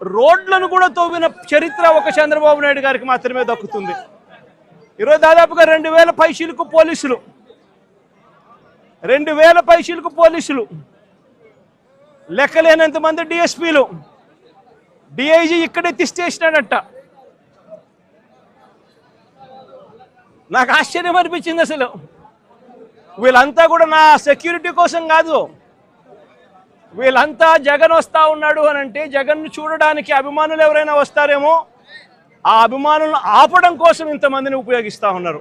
రోడ్లను కూడా తవ్విన చరిత్ర ఒక చంద్రబాబు నాయుడు గారికి మాత్రమే దక్కుతుంది. ఈరోజు దాదాపుగా రెండు వేల పైసీలకు పోలీసులు. రెండు వేల పైసీలకు పోలీసులు. లెక్కలేనంత మంది డిఎస్పీలు. డిఐజీ ఇక్కడే తీసేసినాడట నాకు ఆశ్చర్యం అనిపించింది అసలు. వీళ్ళంతా కూడా నా సెక్యూరిటీ కోసం కాదు. వీళ్ళంతా జగన్ వస్తా ఉన్నాడు అని అంటే జగన్ను చూడడానికి అభిమానులు ఎవరైనా వస్తారేమో ఆ అభిమానులను ఆపడం కోసం ఇంతమందిని ఉపయోగిస్తూ ఉన్నారు.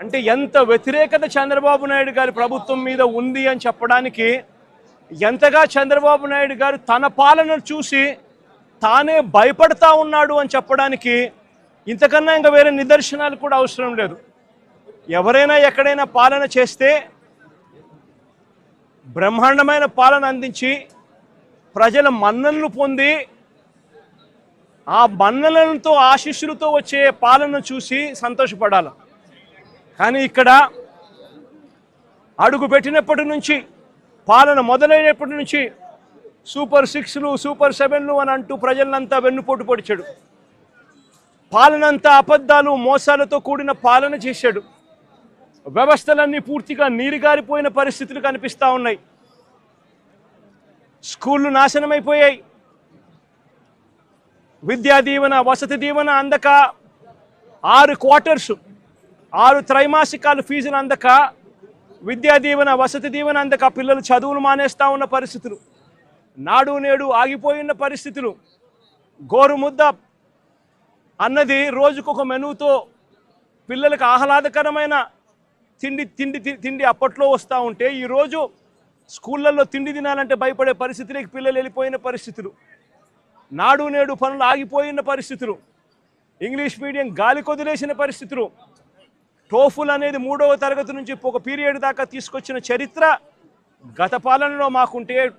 అంటే ఎంత వ్యతిరేకత చంద్రబాబు నాయుడు గారి ప్రభుత్వం మీద ఉంది అని చెప్పడానికి ఎంతగా చంద్రబాబు నాయుడు గారు తన పాలనను చూసి తానే భయపడతా ఉన్నాడు అని చెప్పడానికి ఇంతకన్నా ఇంకా వేరే నిదర్శనాలు కూడా అవసరం లేదు. ఎవరైనా ఎక్కడైనా పాలన చేస్తే బ్రహ్మాండమైన పాలన అందించి ప్రజల మన్ననలు పొంది ఆ మన్ననలతో ఆశీస్సులతో వచ్చే పాలన చూసి సంతోషపడాలి. కానీ ఇక్కడ అడుగు పెట్టినప్పటి నుంచి పాలన మొదలైనప్పటి నుంచి సూపర్ సిక్స్లు సూపర్ సెవెన్లు అని అంటూ ప్రజలంతా వెన్నుపోటు పొడిచాడు. పాలనంతా అబద్ధాలు మోసాలతో కూడిన పాలన చేశాడు. వ్యవస్థలన్నీ పూర్తిగా నీరుగారిపోయిన పరిస్థితులు కనిపిస్తూ ఉన్నాయి. స్కూళ్ళు నాశనమైపోయాయి. విద్యా దీవెన వసతి దీవెన అందక ఆరు క్వార్టర్స్ ఆరు త్రైమాసికాలు ఫీజులు అందక విద్యా దీవెన వసతి దీవెన అందక పిల్లలు చదువులు మానేస్తూ ఉన్న పరిస్థితులు నాడు నేడు ఆగిపోయిన పరిస్థితులు. గోరుముద్ద అన్నది రోజుకొక మెనుతో పిల్లలకు ఆహ్లాదకరమైన తిండి తిండి తి- తిండి అప్పట్లో వస్తూ ఉంటే ఈరోజు స్కూళ్ళల్లో తిండి తినాలంటే భయపడే పరిస్థితులకి పిల్లలు వెళ్ళిపోయిన పరిస్థితులు. నాడు నేడు పనులు ఆగిపోయిన పరిస్థితులు. ఇంగ్లీష్ మీడియం గాలి కొదిలేసిన పరిస్థితులు. టోఫుల్ అనేది మూడవ తరగతి నుంచి ఒక పీరియడ్ దాకా తీసుకొచ్చిన చరిత్ర గత పాలనలో మాకుంటే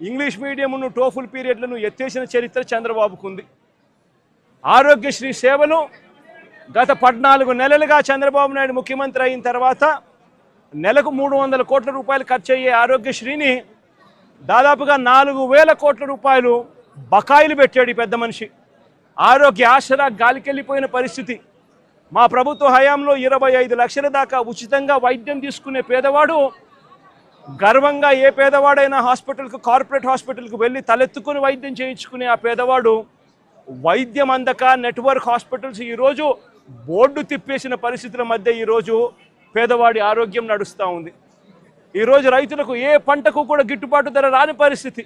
ఇంగ్లీష్ మీడియంను టోఫుల్ పీరియడ్లను ఎత్తేసిన చరిత్ర చంద్రబాబుకుంది. ఆరోగ్యశ్రీ సేవలు గత పద్నాలుగు నెలలుగా చంద్రబాబు నాయుడు ముఖ్యమంత్రి అయిన తర్వాత నెలకు మూడు వందల కోట్ల రూపాయలు ఖర్చు అయ్యే ఆరోగ్యశ్రీని దాదాపుగా నాలుగు వేల కోట్ల రూపాయలు బకాయిలు పెట్టాడు ఈ పెద్ద మనిషి. ఆరోగ్య ఆసరా గాలికెళ్ళిపోయిన పరిస్థితి. మా ప్రభుత్వ హయాంలో ఇరవై ఐదు లక్షల దాకా ఉచితంగా వైద్యం తీసుకునే పేదవాడు గర్వంగా ఏ పేదవాడైనా హాస్పిటల్కు కార్పొరేట్ హాస్పిటల్కు వెళ్ళి తలెత్తుకుని వైద్యం చేయించుకునే ఆ పేదవాడు వైద్యం అందక నెట్వర్క్ హాస్పిటల్స్ ఈరోజు బోర్డు తిప్పేసిన పరిస్థితుల మధ్య ఈరోజు పేదవాడి ఆరోగ్యం నడుస్తూ ఉంది. ఈరోజు రైతులకు ఏ పంటకు కూడా గిట్టుబాటు ధర రాని పరిస్థితి.